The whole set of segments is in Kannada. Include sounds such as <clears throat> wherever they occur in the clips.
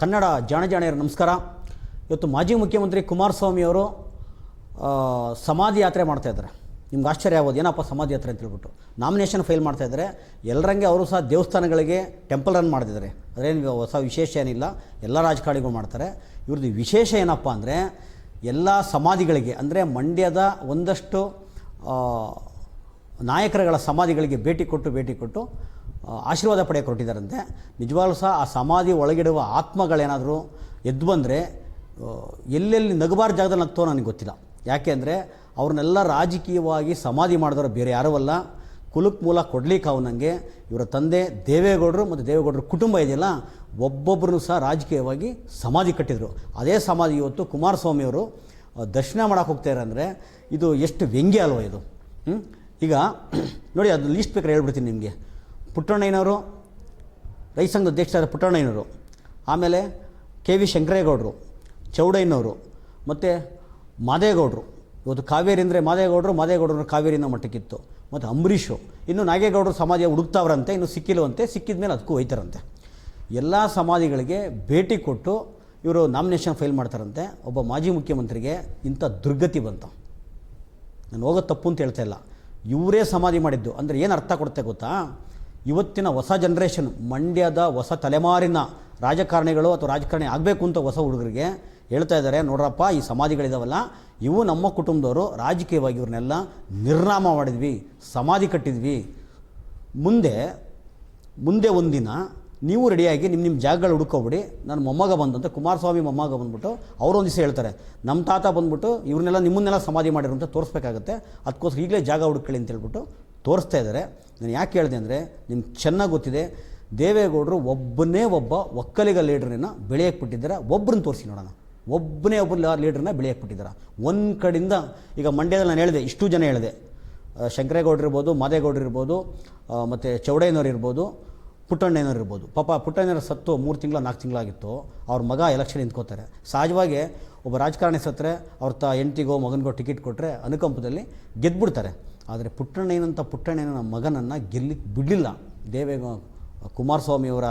ಕನ್ನಡ ಜಾಣ ಜಾಣಿಯರು, ನಮಸ್ಕಾರ. ಇವತ್ತು ಮಾಜಿ ಮುಖ್ಯಮಂತ್ರಿ ಕುಮಾರಸ್ವಾಮಿ ಅವರು ಸಮಾಧಿ ಯಾತ್ರೆ ಮಾಡ್ತಾಯಿದ್ದಾರೆ ನಿಮ್ಗೆ ಆಶ್ಚರ್ಯ ಆಗೋದು ಏನಪ್ಪ ಸಮಾಧಿ ಯಾತ್ರೆ ಅಂತ ಹೇಳ್ಬಿಟ್ಟು. ನಾಮಿನೇಷನ್ ಫೈಲ್ ಮಾಡ್ತಾಯಿದ್ದಾರೆ ಎಲ್ಲರಂಗೆ ಅವರು ಸಹ ದೇವಸ್ಥಾನಗಳಿಗೆ ಟೆಂಪಲ್ ರನ್ ಮಾಡ್ತಿದ್ದಾರೆ. ಅದೇನು ಹೊಸ ವಿಶೇಷ ಏನಿಲ್ಲ, ಎಲ್ಲ ರಾಜಕಾರಣಿಗಳು ಮಾಡ್ತಾರೆ. ಇವ್ರದ್ದು ವಿಶೇಷ ಏನಪ್ಪ ಅಂದರೆ, ಎಲ್ಲ ಸಮಾಧಿಗಳಿಗೆ, ಅಂದರೆ ಮಂಡ್ಯದ ಒಂದಷ್ಟು ನಾಯಕರುಗಳ ಸಮಾಧಿಗಳಿಗೆ ಭೇಟಿ ಕೊಟ್ಟು ಭೇಟಿ ಕೊಟ್ಟು ಆಶೀರ್ವಾದ ಪಡೆಯೋಕೆ ಹೊರಟಿದ್ದಾರಂತೆ. ನಿಜವಾಗ್ಲೂ ಸಹ ಆ ಸಮಾಧಿ ಒಳಗಿಡುವ ಆತ್ಮಗಳೇನಾದರೂ ಎದ್ದು ಬಂದರೆ ಎಲ್ಲೆಲ್ಲಿ ನಗಬಾರ ಜಾಗದಲ್ಲಿ ನಗ್ತೋ ನನಗೆ ಗೊತ್ತಿಲ್ಲ. ಯಾಕೆ ಅಂದರೆ ಅವ್ರನ್ನೆಲ್ಲ ರಾಜಕೀಯವಾಗಿ ಸಮಾಧಿ ಮಾಡಿದವರು ಬೇರೆ ಯಾರೂ ಅಲ್ಲ. ಕುಲುಕ್ ಮೂಲ ಕೊಡ್ಲಿಕ್ಕೆ ನನಗೆ ಇವರ ತಂದೆ ದೇವೇಗೌಡರು ಮತ್ತು ದೇವೇಗೌಡರ ಕುಟುಂಬ ಇದೆಯಲ್ಲ ಒಬ್ಬೊಬ್ಬರನ್ನು ಸಹ ರಾಜಕೀಯವಾಗಿ ಸಮಾಧಿ ಕಟ್ಟಿದರು. ಅದೇ ಸಮಾಧಿ ಇವತ್ತು ಕುಮಾರಸ್ವಾಮಿಯವರು ದರ್ಶನ ಮಾಡೋಕೆ ಹೋಗ್ತಾರೆ ಅಂದರೆ ಇದು ಎಷ್ಟು ವ್ಯಂಗ್ಯ ಅಲ್ವ ಇದು? ಈಗ, <clears throat> ನೋಡಿ, ಅದು ಲೀಸ್ಟ್ ಬೇಕಾದ್ರೆ ಹೇಳ್ಬಿಡ್ತೀನಿ ನಿಮಗೆ. ಪುಟ್ಟಣ್ಣಯ್ಯನವರು, ರೈತ ಸಂಘದ ಅಧ್ಯಕ್ಷರಾದ ಪುಟ್ಟಣ್ಣಯ್ಯನವರು, ಆಮೇಲೆ ಕೆ ವಿ ಶಂಕರೇಗೌಡರು, ಚೌಡಯ್ಯನವರು, ಮತ್ತು ಮಾದೇಗೌಡರು. ಇವತ್ತು ಕಾವೇರಿ ಅಂದರೆ ಮಾದೇಗೌಡರು ಮಾದೇಗೌಡರು ಕಾವೇರಿನ ಮಟ್ಟಕ್ಕಿತ್ತು. ಮತ್ತು ಅಂಬರೀಷು, ಇನ್ನು ನಾಗೇಗೌಡರು ಸಮಾಧಿ ಹುಡುಕ್ತಾವ್ರಂತೆ, ಇನ್ನು ಸಿಕ್ಕಿಲ್ಲವಂತೆ ಸಿಕ್ಕಿದ ಮೇಲೆ ಅದಕ್ಕೂ ಹೋಯ್ತಾರಂತೆ. ಎಲ್ಲ ಸಮಾಧಿಗಳಿಗೆ ಭೇಟಿ ಕೊಟ್ಟು ಇವರು ನಾಮಿನೇಷನ್ ಫೈಲ್ ಮಾಡ್ತಾರಂತೆ. ಒಬ್ಬ ಮಾಜಿ ಮುಖ್ಯಮಂತ್ರಿಗೆ ಇಂಥ ದುರ್ಗತಿ ಬಂತು. ನಾನು ಹೋಗೋದು ತಪ್ಪು ಅಂತ ಹೇಳ್ತಾ ಇಲ್ಲ. ಇವರೇ ಸಮಾಧಿ ಮಾಡಿದ್ದು. ಅಂದರೆ ಏನು ಅರ್ಥ ಕೊಡುತ್ತೆ ಗೊತ್ತಾ? ಇವತ್ತಿನ ಹೊಸ ಜನ್ರೇಷನ್ ಮಂಡ್ಯದ ಹೊಸ ತಲೆಮಾರಿನ ರಾಜಕಾರಣಿಗಳು ಅಥವಾ ರಾಜಕಾರಣಿ ಆಗಬೇಕು ಅಂತ ಹೊಸ ಹುಡುಗರಿಗೆ ಹೇಳ್ತಾ ಇದ್ದಾರೆ. ನೋಡ್ರಪ್ಪ, ಈ ಸಮಾಧಿಗಳಿದಾವಲ್ಲ, ಇವು ನಮ್ಮ ಕುಟುಂಬದವರು ರಾಜಕೀಯವಾಗಿ ಇವ್ರನ್ನೆಲ್ಲ ನಿರ್ನಾಮ ಮಾಡಿದ್ವಿ, ಸಮಾಧಿ ಕಟ್ಟಿದ್ವಿ. ಮುಂದೆ ಮುಂದೆ ಒಂದಿನ ನೀವು ರೆಡಿಯಾಗಿ ನಿಮ್ಮ ನಿಮ್ಮ ಜಾಗಗಳು ಹುಡ್ಕೋಬಿಡಿ ನನ್ನ ಮೊಮ್ಮಗ ಬಂದಂತೆ ಕುಮಾರಸ್ವಾಮಿ ಮೊಮ್ಮಗ ಬಂದ್ಬಿಟ್ಟು ಅವರೊಂದು ದಿವಸ ಹೇಳ್ತಾರೆ. ನಮ್ಮ ತಾತ ಬಂದ್ಬಿಟ್ಟು ಇವ್ರನ್ನೆಲ್ಲ ನಿಮ್ಮನ್ನೆಲ್ಲ ಸಮಾಧಿ ಮಾಡಿರು ಅಂತ ತೋರಿಸ್ಬೇಕಾಗತ್ತೆ. ಅದಕ್ಕೋಸ್ಕರ ಈಗಲೇ ಜಾಗ ಹುಡುಕೊಳ್ಳಿ ಅಂತ ಹೇಳ್ಬಿಟ್ಟು ತೋರಿಸ್ತಾ ಇದ್ದಾರೆ. ನಾನು ಯಾಕೆ ಹೇಳಿದೆ ಅಂದರೆ ನಿಮ್ಗೆ ಚೆನ್ನಾಗಿ ಗೊತ್ತಿದೆ ದೇವೇಗೌಡರು ಒಬ್ಬನೇ ಒಬ್ಬ ಒಕ್ಕಲಿಗ ಲೀಡ್ರನ್ನ ಬೆಳೆಯಕ್ಕೆ ಬಿಟ್ಟಿದ್ದಾರೆ ಒಬ್ಬರನ್ನ ತೋರಿಸಿ ನೋಡೋಣ. ಒಬ್ಬನೇ ಒಬ್ಬ ಲೀಡ್ರನ್ನ ಬೆಳೆಯಕ್ಕೆ ಬಿಟ್ಟಿದ್ದಾರೆ. ಒಂದು ಕಡೆಯಿಂದ ಈಗ ಮಂಡ್ಯದಲ್ಲಿ ನಾನು ಹೇಳಿದೆ ಇಷ್ಟು ಜನ ಹೇಳಿದೆ. ಆ, ಶಂಕರೇಗೌಡ್ರು ಇರ್ಬೋದು ಮಾದೇಗೌಡರು ಇರ್ಬೋದು ಮತ್ತು ಚೌಡಯ್ಯನವ್ರು ಇರ್ಬೋದು ಪಾಪ ಪುಟ್ಟಣ್ಣಯ್ಯನವ್ರ ಸತ್ತು ಮೂರು ತಿಂಗಳು ನಾಲ್ಕು ತಿಂಗಳಾಗಿತ್ತು ಅವ್ರ ಮಗ ಎಲೆಕ್ಷನ್ ನಿಂತ್ಕೋತಾರೆ. ಸಹಜವಾಗಿ ಒಬ್ಬ ರಾಜಕಾರಣಿ ಸತ್ತರೆ ಅವ್ರ ತ ಹೆಂಡ್ತಿಗೋ ಮಗನಿಗೋ ಟಿಕೆಟ್ ಕೊಟ್ಟರೆ ಅನುಕಂಪದಲ್ಲಿ ಗೆದ್ಬಿಡ್ತಾರೆ. ಆದರೆ ಪುಟ್ಟಣ್ಣಯ್ಯನಂಥ ಪುಟ್ಟಣ್ಣನ ಮಗನನ್ನು ಗೆಲ್ಲಿಕ್ಕೆ ಬಿಡಲಿಲ್ಲ. ದೇವೇಗ ಕುಮಾರಸ್ವಾಮಿಯವರ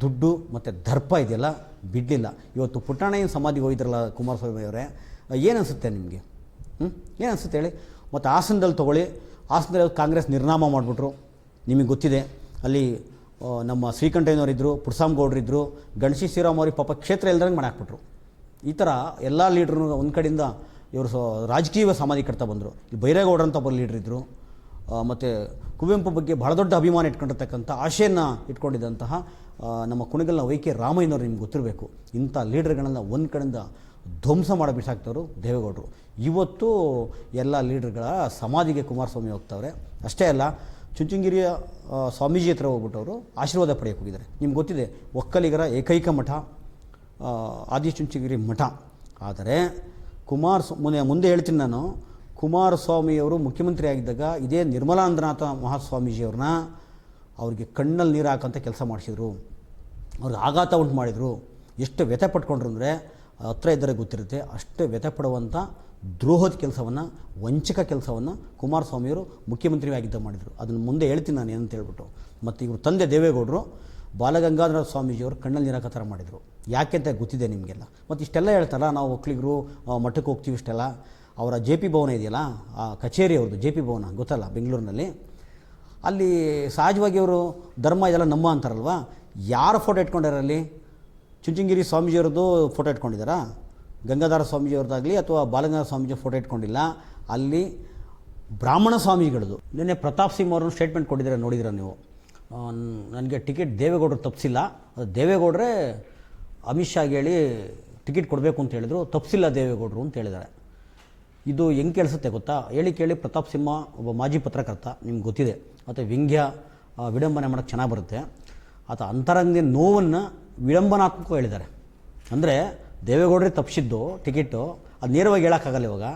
ದುಡ್ಡು ಮತ್ತು ದರ್ಪ ಇದೆಯಲ್ಲ, ಬಿಡಲಿಲ್ಲ. ಇವತ್ತು ಪುಟ್ಟಣ್ಣಯ್ಯನ ಸಮಾಧಿಗೆ ಹೋಗಿದ್ರಲ್ಲ ಕುಮಾರಸ್ವಾಮಿ ಅವರೇ ಏನು ಅನಿಸುತ್ತೆ ನಿಮಗೆ? ಹ್ಞೂ ಏನು ಹೇಳಿ? ಮತ್ತು ಹಾಸನದಲ್ಲಿ ತೊಗೊಳ್ಳಿ. ಹಾಸನದಲ್ಲಿ ಕಾಂಗ್ರೆಸ್ ನಿರ್ನಾಮ ಮಾಡಿಬಿಟ್ರು. ನಿಮಗೆ ಗೊತ್ತಿದೆ, ಅಲ್ಲಿ ನಮ್ಮ ಶ್ರೀಕಂಠಯ್ಯನವರಿದ್ದರು ಪುಡ್ಸಾಮ್ಗೌಡ್ರಿದ್ದರು ಗಣೇಶಿ ಶ್ರೀರಾಮ್ ಅವ್ರಿಗೆ ಪಾಪ ಕ್ಷೇತ್ರ ಇಲ್ದಂಗೆ ಮಾಡಾಕ್ಬಿಟ್ರು. ಈ ಥರ ಎಲ್ಲ ಲೀಡ್ರು ಒಂದು ಕಡೆಯಿಂದ ಇವರು ಸೊ ರಾಜಕೀಯ ಸಮಾಧಿ ಕಟ್ತಾ ಬಂದರು. ಇಲ್ಲಿ ಬೈರೇಗೌಡ ಅಂತ ಒಬ್ಬರು ಲೀಡ್ರ್ ಇದ್ದರು ಮತ್ತು ಕುವೆಂಪು ಬಗ್ಗೆ ಬಹಳ ದೊಡ್ಡ ಅಭಿಮಾನ ಇಟ್ಕೊಂಡಿರ್ತಕ್ಕಂಥ ಆಶೆಯನ್ನು ಇಟ್ಕೊಂಡಿದ್ದಂತಹ ನಮ್ಮ ಕುಣಿಗಲ್ನ ವೈ ಕೆ ರಾಮಯ್ಯನವರು ನಿಮ್ಗೆ ಗೊತ್ತಿರಬೇಕು. ಇಂಥ ಲೀಡರ್ಗಳನ್ನ ಒಂದು ಕಡೆಯಿಂದ ಧ್ವಂಸ ಮಾಡಿ ಬಿಸಾಕ್ತವರು ದೇವೇಗೌಡರು. ಇವತ್ತು ಎಲ್ಲ ಲೀಡರ್ಗಳ ಸಮಾಧಿಗೆ ಕುಮಾರಸ್ವಾಮಿ ಹೋಗ್ತವ್ರೆ. ಅಷ್ಟೇ ಅಲ್ಲ, ಚುಂಚುಂಗಿರಿಯ ಸ್ವಾಮೀಜಿ ಹತ್ರ ಹೋಗ್ಬಿಟ್ಟವರು ಆಶೀರ್ವಾದ ಪಡೆಯೋಕೆ ಹೋಗಿದ್ದಾರೆ. ನಿಮ್ಗೆ ಗೊತ್ತಿದೆ, ಒಕ್ಕಲಿಗರ ಏಕೈಕ ಮಠ ಆದಿ ಆದಿಚುಂಚನಗಿರಿ ಮಠ. ಆದರೆ ಕುಮಾರ ಮುಂದೆ ಮುಂದೆ ಹೇಳ್ತೀನಿ ನಾನು ಕುಮಾರಸ್ವಾಮಿಯವರು ಮುಖ್ಯಮಂತ್ರಿ ಆಗಿದ್ದಾಗ ಇದೇ ನಿರ್ಮಲಾಂಧ್ರನಾಥ ಮಹಾಸ್ವಾಮೀಜಿಯವ್ರನ್ನ ಅವ್ರಿಗೆ ಕಣ್ಣಲ್ಲಿ ನೀರು ಹಾಕಂತ ಕೆಲಸ ಮಾಡಿಸಿದ್ರು. ಅವ್ರಿಗೆ ಆಘಾತ ಉಂಟು ಮಾಡಿದರು. ಎಷ್ಟು ವ್ಯಥೆ ಪಟ್ಕೊಂಡ್ರು ಅಂದರೆ, ಹತ್ರ ಇದ್ದರೆ ಗೊತ್ತಿರುತ್ತೆ, ಅಷ್ಟು ವ್ಯಥೆ ಪಡುವಂಥ ದ್ರೋಹದ ಕೆಲಸವನ್ನು, ವಂಚಕ ಕೆಲಸವನ್ನು ಕುಮಾರಸ್ವಾಮಿಯವರು ಮುಖ್ಯಮಂತ್ರಿಯಾಗಿದ್ದ ಮಾಡಿದರು. ಅದನ್ನು ಮುಂದೆ ಹೇಳ್ತೀನಿ ನಾನು ಏನಂತ ಹೇಳ್ಬಿಟ್ಟು. ಮತ್ತು ಇವರು ತಂದೆ ದೇವೇಗೌಡರು ಬಾಲಗಂಗಾಧರ ಸ್ವಾಮೀಜಿಯವರು ಕಣ್ಣಲ್ಲಿ ನೀರಾಕ ಥರ ಮಾಡಿದರು. ಯಾಕೆ ಅಂತ ಗೊತ್ತಿದೆ ನಿಮಗೆಲ್ಲ? ಮತ್ತು ಇಷ್ಟೆಲ್ಲ ಹೇಳ್ತಾರಲ್ಲ, ನಾವು ಒಕ್ಕಲಿಗರು ಮಠಕ್ಕೆ ಹೋಗ್ತೀವಿ ಇಷ್ಟೆಲ್ಲ. ಅವರ ಜೆ ಪಿ ಭವನ ಇದೆಯಲ್ಲ, ಆ, ಕಚೇರಿ ಅವ್ರದ್ದು ಜೆ ಪಿ ಭವನ, ಗೊತ್ತಲ್ಲ, ಬೆಂಗಳೂರಿನಲ್ಲಿ. ಅಲ್ಲಿ ಸಹಜವಾಗಿ ಅವರು, ಧರ್ಮ ಇದೆಲ್ಲ ನಮ್ಮ ಅಂತಾರಲ್ವ? ಯಾರು ಫೋಟೋ ಇಟ್ಕೊಂಡಿರಲ್ಲಿ ಚುಂಚನಗಿರಿ ಸ್ವಾಮೀಜಿಯವ್ರದ್ದು ಫೋಟೋ ಇಟ್ಕೊಂಡಿದ್ದಾರಾ ಗಂಗಾಧರ ಸ್ವಾಮೀಜಿಯವ್ರದ್ದಾಗಲಿ ಅಥವಾ ಬಾಲಗಂಗಾಧರ ಸ್ವಾಮೀಜಿ ಫೋಟೋ ಇಟ್ಕೊಂಡಿಲ್ಲ? ಅಲ್ಲಿ ಬ್ರಾಹ್ಮಣ ಸ್ವಾಮಿಗಳದು ನಿನ್ನೆ ಪ್ರತಾಪ್ ಸಿಂಗ್ ಅವರು ಸ್ಟೇಟ್ಮೆಂಟ್ ಕೊಟ್ಟಿದ್ದಾರೆ ನೋಡಿದಿರ ನೀವು? ನನಗೆ ಟಿಕೆಟ್ ದೇವೇಗೌಡರು ತಪ್ಪಿಸಿಲ್ಲ ದೇವೇಗೌಡರೇ ಅಮಿತ್ ಶಾಗೆ ಹೇಳಿ ಟಿಕೆಟ್ ಕೊಡಬೇಕು ಅಂತ ಹೇಳಿದರು. ತಪ್ಪಿಸಿಲ್ಲ ದೇವೇಗೌಡರು ಅಂತ ಹೇಳಿದ್ದಾರೆ ಇದು ಹೆಂಗೆ ಕೇಳಿಸುತ್ತೆ ಗೊತ್ತಾ? ಹೇಳಿ ಕೇಳಿ ಪ್ರತಾಪ್ ಸಿಂಹ ಒಬ್ಬ ಮಾಜಿ ಪತ್ರಕರ್ತ, ನಿಮ್ಗೆ ಗೊತ್ತಿದೆ. ಮತ್ತು ವ್ಯಂಗ್ಯ ವಿಡಂಬನೆ ಮಾಡೋಕ್ಕೆ ಚೆನ್ನಾಗಿ ಬರುತ್ತೆ. ಆತ ಅಂತರಂಗದ ನೋವನ್ನು ವಿಡಂಬನಾತ್ಮಕ ಹೇಳಿದ್ದಾರೆ ಅಂದರೆ ದೇವೇಗೌಡರೇ ತಪ್ಪಿಸಿದ್ದು ಟಿಕೆಟು ಅದು ನೇರವಾಗಿ ಹೇಳೋಕ್ಕಾಗಲ್ಲ ಇವಾಗ.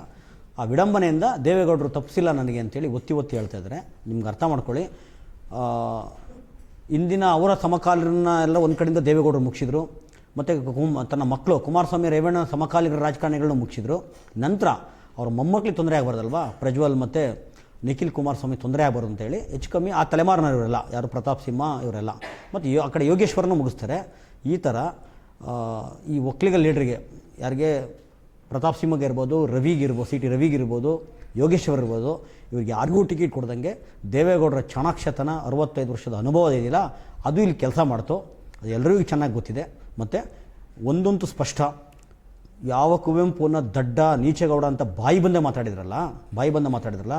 ಆ ವಿಡಂಬನೆಯಿಂದ ದೇವೇಗೌಡರು ತಪ್ಪಿಸಿಲ್ಲ ನನಗೆ ಅಂತೇಳಿ ಒತ್ತಿ ಒತ್ತಿ ಹೇಳ್ತಾ ಇದ್ದಾರೆ ನಿಮ್ಗೆ ಅರ್ಥ ಮಾಡ್ಕೊಳ್ಳಿ. ಇಂದಿನ ಅವರ ಸಮಕಾಲೀನ ಎಲ್ಲ ಒಂದು ಕಡೆಯಿಂದ ದೇವೇಗೌಡರು ಮುಗಿಸಿದ್ರು. ಮತ್ತು ಕುಮ್ ತನ್ನ ಮಕ್ಕಳು ಕುಮಾರಸ್ವಾಮಿ, ರೇವಣ್ಣ ಸಮಕಾಲೀನ ರಾಜಕಾರಣಿಗಳನ್ನ ಮುಗಿಸಿದ್ರು. ನಂತರ ಅವ್ರ ಮೊಮ್ಮಕ್ಕಳಿಗೆ ತೊಂದರೆ ಆಗಬಾರ್ದಲ್ವಾ? ಪ್ರಜ್ವಲ್ ಮತ್ತು ನಿಖಿಲ್ ಕುಮಾರಸ್ವಾಮಿ ತೊಂದರೆ ಆಗಬಾರ್ದು ಅಂತೇಳಿ ಹೆಚ್ಚು ಕಮ್ಮಿ ಆ ತಲೆಮಾರಿನ ಇವರೆಲ್ಲ ಯಾರು ಪ್ರತಾಪ್ ಸಿಂಹ ಇವರೆಲ್ಲ, ಮತ್ತು ಯೋ- ಆ ಕಡೆ ಯೋಗೇಶ್ವರನೂ ಮುಗಿಸ್ತಾರೆ. ಈ ಥರ ಈ ಒಕ್ಕಲಿಗ ಲೀಡ್ರಿಗೆ ಯಾರಿಗೆ ಪ್ರತಾಪ್ ಸಿಂಹಗೆ ಇರ್ಬೋದು ರವಿಗಿರ್ಬೋದು ಸಿ ಟಿ ರವಿಗಿರ್ಬೋದು ಯೋಗೇಶ್ವರ್ ಇರ್ಬೋದು, ಇವ್ರಿಗೆ ಯಾರಿಗೂ ಟಿಕೆಟ್ ಕೊಡ್ದಂಗೆ ದೇವೇಗೌಡರ ಚಾಣಾಕ್ಷತನ ಅರವತ್ತೈದು ವರ್ಷದ ಅನುಭವ ಇದೆಯಲ್ಲ ಅದು ಇಲ್ಲಿ ಕೆಲಸ ಮಾಡ್ತು. ಅದು ಎಲ್ಲರಿಗೂ ಚೆನ್ನಾಗಿ ಗೊತ್ತಿದೆ. ಮತ್ತು ಒಂದಂತೂ ಸ್ಪಷ್ಟ. ಯಾವ ಕುವೆಂಪುನ ದಡ್ಡ ನೀಚೇಗೌಡ ಅಂತ ಬಾಯಿ ಬಂದೆ ಮಾತಾಡಿದ್ರಲ್ಲ, ಬಾಯಿ ಬಂದೆ ಮಾತಾಡಿದ್ರಲ್ಲ,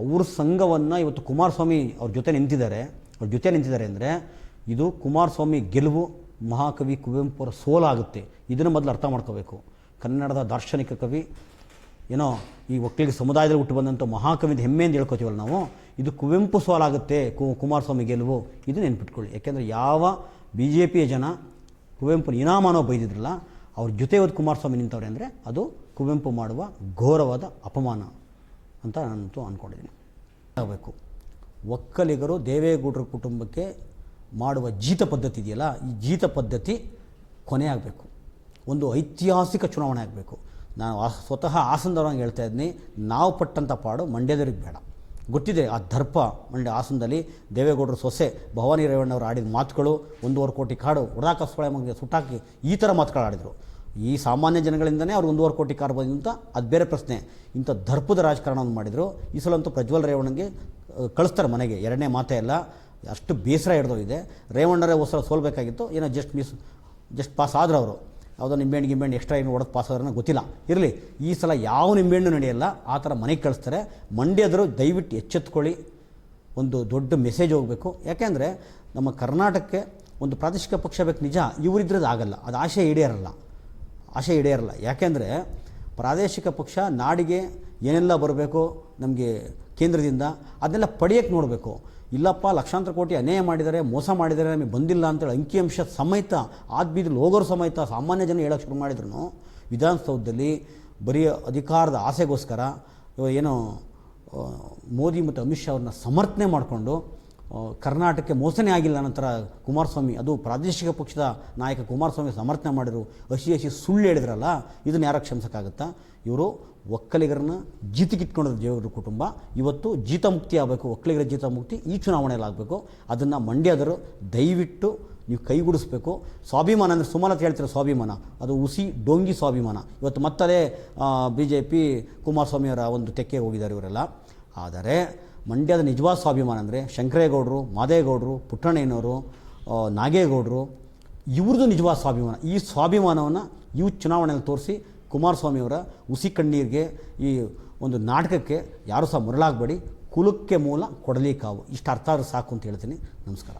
ಅವ್ರ ಸಂಘವನ್ನು ಇವತ್ತು ಕುಮಾರಸ್ವಾಮಿ ಅವ್ರ ಜೊತೆ ನಿಂತಿದ್ದಾರೆ. ಅವ್ರ ಜೊತೆ ನಿಂತಿದ್ದಾರೆ ಅಂದರೆ ಇದು ಕುಮಾರಸ್ವಾಮಿ ಗೆಲುವು ಮಹಾಕವಿ ಕುವೆಂಪು ಅವರ ಸೋಲಾಗುತ್ತೆ. ಇದನ್ನು ಮೊದಲು ಅರ್ಥ ಮಾಡ್ಕೋಬೇಕು. ಕನ್ನಡದ ದಾರ್ಶನಿಕ ಕವಿ, ಏನೋ ಈ ಒಕ್ಕಲಿಗೆ ಸಮುದಾಯದಲ್ಲಿ ಹುಟ್ಟು ಬಂದಂಥ ಮಹಾಕವಿದ ಹೆಮ್ಮೆಯಿಂದ ಹೇಳ್ಕೊತೀವಲ್ಲ ನಾವು, ಇದು ಕುವೆಂಪು ಸೋಲಾಗುತ್ತೆ ಕು, ಕುಮಾರಸ್ವಾಮಿ ಗೆಲುವು, ಇದು ನೆನ್ಪಿಟ್ಕೊಳ್ಳಿ. ಯಾಕೆಂದರೆ ಯಾವ ಬಿ ಜೆ ಪಿಯ ಜನ ಕುವೆಂಪು ಇನಾಮಾನೋ ಬೈದಿದ್ರಲ್ಲ, ಅವ್ರ ಜೊತೆ ಇವತ್ತು ಕುಮಾರಸ್ವಾಮಿ ನಿಂತವ್ರೆ ಅಂದರೆ ಅದು ಕುವೆಂಪು ಮಾಡುವ ಘೋರವಾದ ಅಪಮಾನ ಅಂತ ನಾನಂತೂ ಅಂದ್ಕೊಂಡಿದ್ದೀನಿ ಆಗಬೇಕು. ಒಕ್ಕಲಿಗರು ದೇವೇಗೌಡರ ಕುಟುಂಬಕ್ಕೆ ಮಾಡುವ ಜೀತ ಪದ್ಧತಿ ಇದೆಯಲ್ಲ, ಈ ಜೀತ ಪದ್ಧತಿ ಕೊನೆ ಆಗಬೇಕು ಒಂದು ಐತಿಹಾಸಿಕ ಚುನಾವಣೆ ಆಗಬೇಕು. ನಾನು ಸ್ವತಃ ಹಾಸನದವ್ರಂಗೆ ಹೇಳ್ತಾ ಇದ್ದೀನಿ. ನಾವು ಪಟ್ಟಂಥ ಪಾಡು ಮಂಡ್ಯದವ್ರಿಗೆ ಬೇಡ. ಗೊತ್ತಿದೆ ಆ ದರ್ಪ ಮಂಡ್ಯ ಹಾಸನದಲ್ಲಿ ದೇವೇಗೌಡರ ಸೊಸೆ ಭವಾನಿ ರೇವಣ್ಣವರು ಆಡಿದ ಮಾತುಗಳು ಒಂದೂವರೆ ಕೋಟಿ ಕಾಡು ಮಗನಿಗೆ ಸುಟ್ಟಾಕಿ ಈ ಥರ ಮಾತುಗಳು ಆಡಿದರು. ಈ ಸಾಮಾನ್ಯ ಜನಗಳಿಂದನೇ ಅವ್ರು ಒಂದೂವರೆ ಕೋಟಿ ಕಾರ್ ಬಂದಿದ್ದು ಅಂತ ಅದು ಬೇರೆ ಪ್ರಶ್ನೆ. ಇಂಥ ದರ್ಪದ ರಾಜಕಾರಣವನ್ನು ಮಾಡಿದರು. ಈ ಸಲ ಅಂತೂ ಪ್ರಜ್ವಲ್ ರೇವಣ್ಣಗೆ ಕಳಿಸ್ತಾರೆ ಮನೆಗೆ. ಎರಡನೇ ಮಾತೇ ಇಲ್ಲ ಅಷ್ಟು ಬೇಸರ ಹಿಡ್ದೋಗಿದೆ. ರೇವಣ್ಣರೇ ಹೊಸ ಸೋಲ್ಬೇಕಾಗಿತ್ತು. ಏನೋ ಜಸ್ಟ್ ಮಿಸ್ ಜಸ್ಟ್ ಪಾಸ್ ಆದ್ರು ಅವರು. ಯಾವುದೋ ನಿಂಬೆಹಣ್ಣು ಗಿಂಬೆಹಣ್ಣು ಎಕ್ಸ್ಟ್ರಾ ಏನು ಹೊಡೆದು ಪಾಸ್ ಆದ್ರೂ ಗೊತ್ತಿಲ್ಲ. ಇರಲಿ, ಈ ಸಲ ಯಾವ ನಿಂಬೆಹಣ್ಣು ನಡೆಯಲ್ಲ, ಆ ಥರ ಮನೆಗೆ ಕಳಿಸ್ತಾರೆ. ಮಂಡ್ಯದರು ದಯವಿಟ್ಟು ಎಚ್ಚೆತ್ಕೊಳ್ಳಿ. ಒಂದು ದೊಡ್ಡ ಮೆಸೇಜ್ ಹೋಗಬೇಕು. ಯಾಕೆಂದರೆ ನಮ್ಮ ಕರ್ನಾಟಕಕ್ಕೆ ಒಂದು ಪ್ರಾದೇಶಿಕ ಪಕ್ಷ ಬೇಕು ನಿಜ, ಇವರಿದ್ರದ್ದು ಆಗಲ್ಲ. ಅದು ಆಶೆ ಈಡೇರಲ್ಲ. ಆಶೆ ಈಡೇರಲ್ಲ. ಯಾಕೆಂದರೆ ಪ್ರಾದೇಶಿಕ ಪಕ್ಷ ನಾಡಿಗೆ ಏನೆಲ್ಲ ಬರಬೇಕು ನಮಗೆ ಕೇಂದ್ರದಿಂದ ಅದನ್ನೆಲ್ಲ ಪಡೆಯೋಕ್ಕೆ ನೋಡಬೇಕು. ಇಲ್ಲಪ್ಪ, ಲಕ್ಷಾಂತರ ಕೋಟಿ ಅನ್ಯಾಯ ಮಾಡಿದ್ದಾರೆ, ಮೋಸ ಮಾಡಿದ್ದಾರೆ, ನಮಗೆ ಬಂದಿಲ್ಲ ಅಂತೇಳಿ ಅಂಕಿಅಂಶ ಸಮೇತ ಆದ್ಬೀದಲ್ಲಿ ಹೋಗೋರು ಸಮೇತ ಸಾಮಾನ್ಯ ಜನ ಹೇಳೋಕ್ಕೆ ಶುರು ಮಾಡಿದ್ರು ವಿಧಾನಸೌಧದಲ್ಲಿ ಬರೀ ಅಧಿಕಾರದ ಆಸೆಗೋಸ್ಕರ ಏನೋ ಮೋದಿ ಮತ್ತು ಅಮಿತ್ ಶಾ ಅವ್ರನ್ನ ಸಮರ್ಥನೆ ಮಾಡಿಕೊಂಡು ಕರ್ನಾಟಕಕ್ಕೆ ಮೋಸನೇ ಆಗಿಲ್ಲ ನಂತರ ಕುಮಾರಸ್ವಾಮಿ, ಅದು ಪ್ರಾದೇಶಿಕ ಪಕ್ಷದ ನಾಯಕ ಕುಮಾರಸ್ವಾಮಿ ಸಮರ್ಥನೆ ಮಾಡಿದರು ಹಸಿ ಹಸಿ ಸುಳ್ಳು ಹೇಳಿದ್ರಲ್ಲ, ಇದನ್ನು ಯಾರ ಕ್ಷಮಿಸೋಕ್ಕಾಗುತ್ತಾ? ಇವರು ಒಕ್ಕಲಿಗರನ್ನ ಜೀತಕ್ಕಿಟ್ಕೊಂಡಿರೋ ದೇವರ ಕುಟುಂಬ. ಇವತ್ತು ಜೀತಮುಕ್ತಿ ಆಗಬೇಕು, ಒಕ್ಕಲಿಗರ ಜೀತಮುಕ್ತಿ ಈ ಚುನಾವಣೆಯಲ್ಲಿ ಆಗಬೇಕು. ಅದನ್ನು ಮಂಡ್ಯದರು ದಯವಿಟ್ಟು ನೀವು ಕೈಗೂಡಿಸ್ಬೇಕು. ಸ್ವಾಭಿಮಾನ ಅಂದರೆ ಸುಮಲತ್ ಹೇಳ್ತಿರೋ ಸ್ವಾಭಿಮಾನ? ಅದು ಹುಸಿ ಡೋಂಗಿ ಸ್ವಾಭಿಮಾನ. ಇವತ್ತು ಮತ್ತದೇ ಬಿ ಜೆ ಪಿ ಕುಮಾರಸ್ವಾಮಿಯವರ ಒಂದು ತೆಕ್ಕೆ ಹೋಗಿದ್ದಾರೆ ಇವರೆಲ್ಲ. ಆದರೆ ಮಂಡ್ಯದ ನಿಜವಾದ ಸ್ವಾಭಿಮಾನ ಅಂದರೆ ಶಂಕರೇಗೌಡರು, ಮಾದೇಗೌಡರು, ಪುಟ್ಟಣ್ಣಯ್ಯನವರು ನಾಗೇಗೌಡರು, ಇವ್ರದ್ದು ನಿಜವಾದ ಸ್ವಾಭಿಮಾನ. ಈ ಸ್ವಾಭಿಮಾನವನ್ನು ಇವು ಚುನಾವಣೆಯಲ್ಲಿ ತೋರಿಸಿ ಕುಮಾರಸ್ವಾಮಿಯವರ ಹುಸಿ ಕಣ್ಣೀರಿಗೆ ಈ ಒಂದು ನಾಟಕಕ್ಕೆ ಯಾರೂ ಸಹ ಮರಳಾಗಬೇಡಿ. ಕುಲಕ್ಕೆ ಮೂಲ, ಕೊಡಲಿ ಕಾವು. ಇಷ್ಟು ಅರ್ಥ ಆದರೂ ಸಾಕು ಅಂತ ಹೇಳ್ತೀನಿ. ನಮಸ್ಕಾರ.